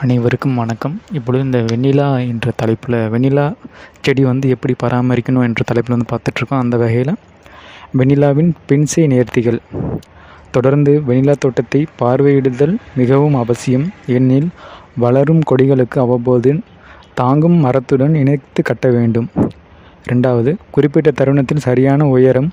அனைவருக்கும் வணக்கம். இப்பொழுது இந்த வெண்ணிலா என்ற தலைப்பில் வெண்ணிலா செடி வந்து எப்படி பராமரிக்கணும் என்ற தலைப்பில் வந்து பார்த்துட்ருக்கோம். அந்த வகையில் வெண்ணிலாவின் பின்சை நேர்த்திகள். தொடர்ந்து வெண்ணிலா தோட்டத்தை பார்வையிடுதல் மிகவும் அவசியம். ஏனெனில் வளரும் கொடிகளுக்கு அவ்வப்போது தாங்கும் மரத்துடன் இணைத்து கட்ட வேண்டும். ரெண்டாவது குறிப்பிட்ட தருணத்தில் சரியான உயரம்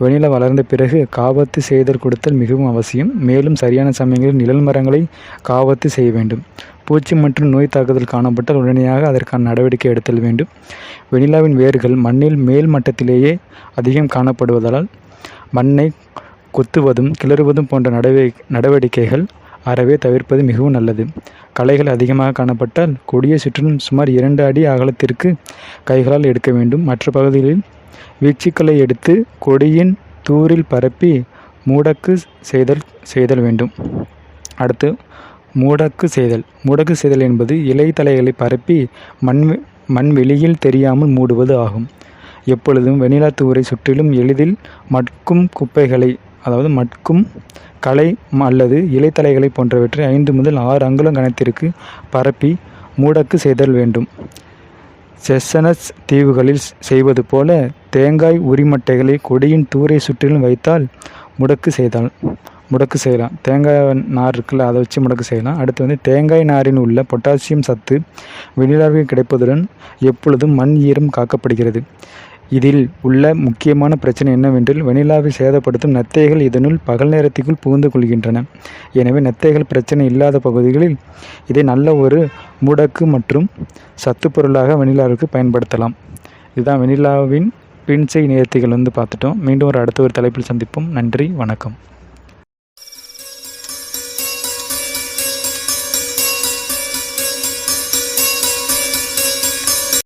வெண்ணிலா வளர்ந்த பிறகு காவத்து செய்தல் கொடுத்தல் மிகவும் அவசியம். மேலும் சரியான சமயங்களில் நிழல் மரங்களை காவத்து செய்ய வேண்டும். பூச்சி மற்றும் நோய் தாக்குதல் காணப்பட்டால் உடனடியாக அதற்கான நடவடிக்கை எடுத்தல் வேண்டும். வெனிலாவின் வேர்கள் மண்ணில் மேல் மட்டத்திலேயே அதிகம் காணப்படுவதால் மண்ணை கொத்துவதும் கிளறுவதும் போன்ற நடவ நடவடிக்கைகள் அறவே தவிர்ப்பது மிகவும் நல்லது. களைகள் அதிகமாக காணப்பட்டால் கொடியை சுற்றிலும் சுமார் இரண்டு அடி அகலத்திற்கு கைகளால் எடுக்க வேண்டும். மற்ற பகுதிகளில் வீச்சுக்களை எடுத்து கொடியின் தூரில் பரப்பி மூடக்கு செய்தல் செய்தல் வேண்டும். அடுத்து மூடக்கு செய்தல். மூடக்கு செய்தல் என்பது இலைத்தலைகளை பரப்பி மண் மண் வெளியில் தெரியாமல் மூடுவது ஆகும். எப்பொழுதும் வெண்ணிலா தூரை சுற்றிலும் எளிதில் மட்கும் குப்பைகளை அதாவது மட்கும் களை அல்லது இலைத்தலைகளை போன்றவற்றை ஐந்து முதல் ஆறு அங்குலம் கணத்திற்கு பரப்பி மூடக்கு செய்தல் வேண்டும். செசனஸ் தீவுகளில் செய்வது போல தேங்காய் உரிமட்டைகளை கொடியின் தூரை சுற்றிலும் வைத்தால் முடக்கு செய்தால். முடக்கு செய்யலாம். தேங்காய் நார் இருக்குல்ல அதை வச்சு முடக்கு செய்யலாம். அடுத்து வந்து தேங்காய் நாரின் உள்ள பொட்டாசியம் சத்து வெளியிலாவில் கிடைப்பதுடன் எப்பொழுதும் மண் ஈரம் காக்கப்படுகிறது. இதில் உள்ள முக்கியமான பிரச்சனை என்னவென்றால் வெனிலாவை சேதப்படுத்தும் நத்தைகள் இதனுள் பகல் நேரத்திற்குள் புகுந்து கொள்கின்றன. எனவே நத்தைகள் பிரச்சனை இல்லாத பகுதிகளில் இதை நல்ல ஒரு முடக்கு மற்றும் சத்து பொருளாக வெனிலாவிற்கு பயன்படுத்தலாம். இதுதான் வெனிலாவின் பின்சை நேர்த்திகள் வந்து பார்த்துட்டோம். மீண்டும் ஒரு அடுத்த ஒரு தலைப்பில் சந்திப்போம். நன்றி வணக்கம்.